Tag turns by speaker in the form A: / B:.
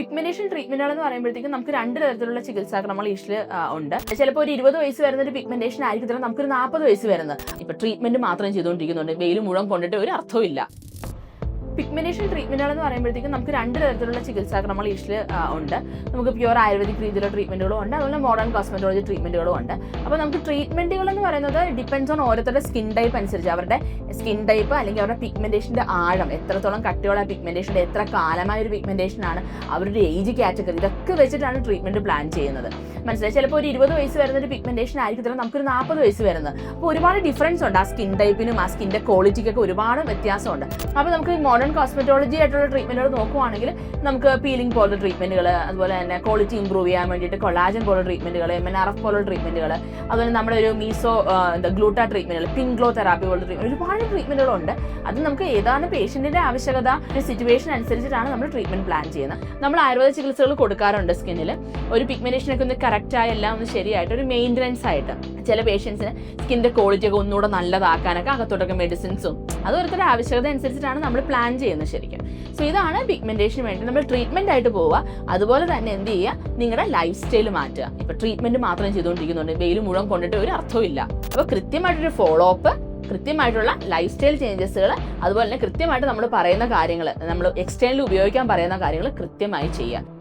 A: Pigmentation ട്രീറ്റ്മെന്റുകൾ എന്ന് പറയുമ്പോഴത്തേക്കും നമുക്ക് രണ്ട് തരത്തിലുള്ള ചികിത്സാക്രമങ്ങൾ ഈഷ്ടിൽ ഉണ്ട്. ചിലപ്പോൾ ഒരു ഇരുപത് വയസ്സ് വരുന്ന ഒരു പിഗ്മെന്റേഷൻ ആയിരിക്കത്തില്ല നമുക്കൊരു നാൽപ്പത് വയസ്സ് വരുന്നത്. ഇപ്പൊ ട്രീറ്റ്മെന്റ് മാത്രം ചെയ്തുകൊണ്ടിരിക്കുന്നുണ്ട്. വെയിൽ മുഴുവൻ കൊണ്ടിട്ട് ഒരു അർത്ഥവും പിഗ്മെന്റേഷൻ ട്രീറ്റ്മെന്റുകളെന്ന് പറയുമ്പോഴത്തേക്കും നമുക്ക് രണ്ട് തരത്തിലുള്ള ചികിത്സാക്രമങ്ങൾ ഈസ്റ്റിൽ ഉണ്ട്. നമുക്ക് പ്യുവർ ആയുർവേദിക് രീതിയിലുള്ള ട്രീറ്റ്മെന്റുകളും ഉണ്ട്. അതുപോലെ മോഡേൺ കോസ്മെറ്റോളജി ട്രീറ്റ്മെന്റുകളും ഉണ്ട്. അപ്പോൾ നമുക്ക് ട്രീറ്റ്മെന്റുകൾ എന്ന് പറയുന്നത് ഡിപ്പെൻസ് ഓൺ ഓരോരുത്തരുടെ സ്കിൻ ടൈപ്പ് അനുസരിച്ച്. അവരുടെ സ്കിൻ ടൈപ്പ് അല്ലെങ്കിൽ അവരുടെ പിഗ്മെന്റേഷന്റെ ആഴം എത്രത്തോളം കട്ടിയുള്ള പിഗ്മെന്റേഷന്റെ എത്ര കാലമായ ഒരു പിഗ്മെന്റേഷൻ ആണ് അവരുടെ ഏജ് കാറ്റഗറി ഇതൊക്കെ വെച്ചിട്ടാണ് ട്രീറ്റ്മെന്റ് പ്ലാൻ ചെയ്യുന്നത്. മനസ്സിലായി? ചിലപ്പോൾ ഒരു ഇരുപത് വയസ്സ് വരുന്ന ഒരു പിഗ്മെന്റേഷൻ ആയിരിക്കത്തില്ല നമുക്കൊരു നാൽപ്പത് വയസ്സ് വരുന്നത്. അപ്പോൾ ഒരുപാട് ഡിഫറൻസ് ഉണ്ട്. ആ സ്കിൻ ടൈപ്പിനും ആ സ്കിന്റെ ക്വാളിറ്റിക്കൊക്കെ ഒരുപാട് വ്യത്യാസമുണ്ട്. അപ്പോൾ നമുക്ക് കോസ്മെറ്റോളജി ആയിട്ടുള്ള ട്രീറ്റ്മെന്റുകൾ നോക്കുവാണെങ്കിൽ നമുക്ക് പീലിംഗ് പോലുള്ള ട്രീറ്റ്മെന്റുകൾ അതുപോലെ തന്നെ ക്വാളിറ്റി ഇംപ്രൂവ് ചെയ്യാൻ വേണ്ടിയിട്ട് കൊളാജൻ പോലുള്ള ട്രീറ്റ്മെന്റുകൾ എം എൻ ആർ എഫ് പോലുള്ള ട്രീറ്റ്മെന്റുകൾ അതുപോലെ നമ്മുടെ ഒരു മീസോ എന്താ ഗ്ലൂട്ട ട്രീറ്റ്മെന്റുകൾ പിൻഗ്ലോ ഗ്ലോ തെറാപ്പി പോലുള്ള ട്രീറ്റ്മെന്റ് ഒരുപാട് ട്രീറ്റ്മെന്റുകൾ ഉണ്ട്. അത് നമുക്ക് ഏതാണ് പേഷ്യന്റിന്റെ ആവശ്യകത സിറ്റുവേഷൻ അനുസരിച്ചിട്ടാണ് നമ്മൾ ട്രീറ്റ്മെന്റ് പ്ലാൻ ചെയ്യുന്നത്. നമ്മൾ ആയുർവേദ ചികിത്സകൾ കൊടുക്കാറുണ്ട് സ്കിന്നിൽ ഒരു പിഗ്മെന്റേഷനൊക്കെ ഒന്ന് കറക്റ്റായി എല്ലാം ഒന്ന് ശരിയായിട്ട് ഒരു മെയിന്റനൻസ് ആയിട്ട് ചില പേഷ്യൻസിന് സ്കിന്റെ ക്വാളിറ്റി ഒക്കെ ഒന്നുകൂടെ നല്ലതാക്കാനൊക്കെ അകത്തോട്ടൊക്കെ മെഡിസിൻസും അത് ആവശ്യകത അനുസരിച്ചിട്ടാണ് നമ്മൾ പ്ലാൻ ചെയ്യുന്നത് ശരിക്കും. സോ ഇതാണ് പിഗ്മെന്റേഷൻ വേണ്ടി നമ്മൾ ട്രീറ്റ്മെന്റ് ആയിട്ട് പോവുക. അതുപോലെ തന്നെ എന്ത് ചെയ്യുക? നിങ്ങളുടെ ലൈഫ് സ്റ്റൈൽ മാറ്റുക. ഇപ്പൊ ട്രീറ്റ്മെന്റ് മാത്രം ചെയ്തുകൊണ്ടിരിക്കുന്നുണ്ട്. വെയിൽ മുഴുവൻ കൊണ്ടിട്ട് ഒരു അർത്ഥവും ഇല്ല. അപ്പോൾ കൃത്യമായിട്ടൊരു ഫോളോ അപ്പ് കൃത്യമായിട്ടുള്ള ലൈഫ് സ്റ്റൈൽ ചേഞ്ചസുകൾ അതുപോലെ തന്നെ കൃത്യമായിട്ട് നമ്മൾ പറയുന്ന കാര്യങ്ങൾ നമ്മൾ എക്സ്റ്റേണലി ഉപയോഗിക്കാൻ പറയുന്ന കാര്യങ്ങൾ കൃത്യമായി ചെയ്യുക.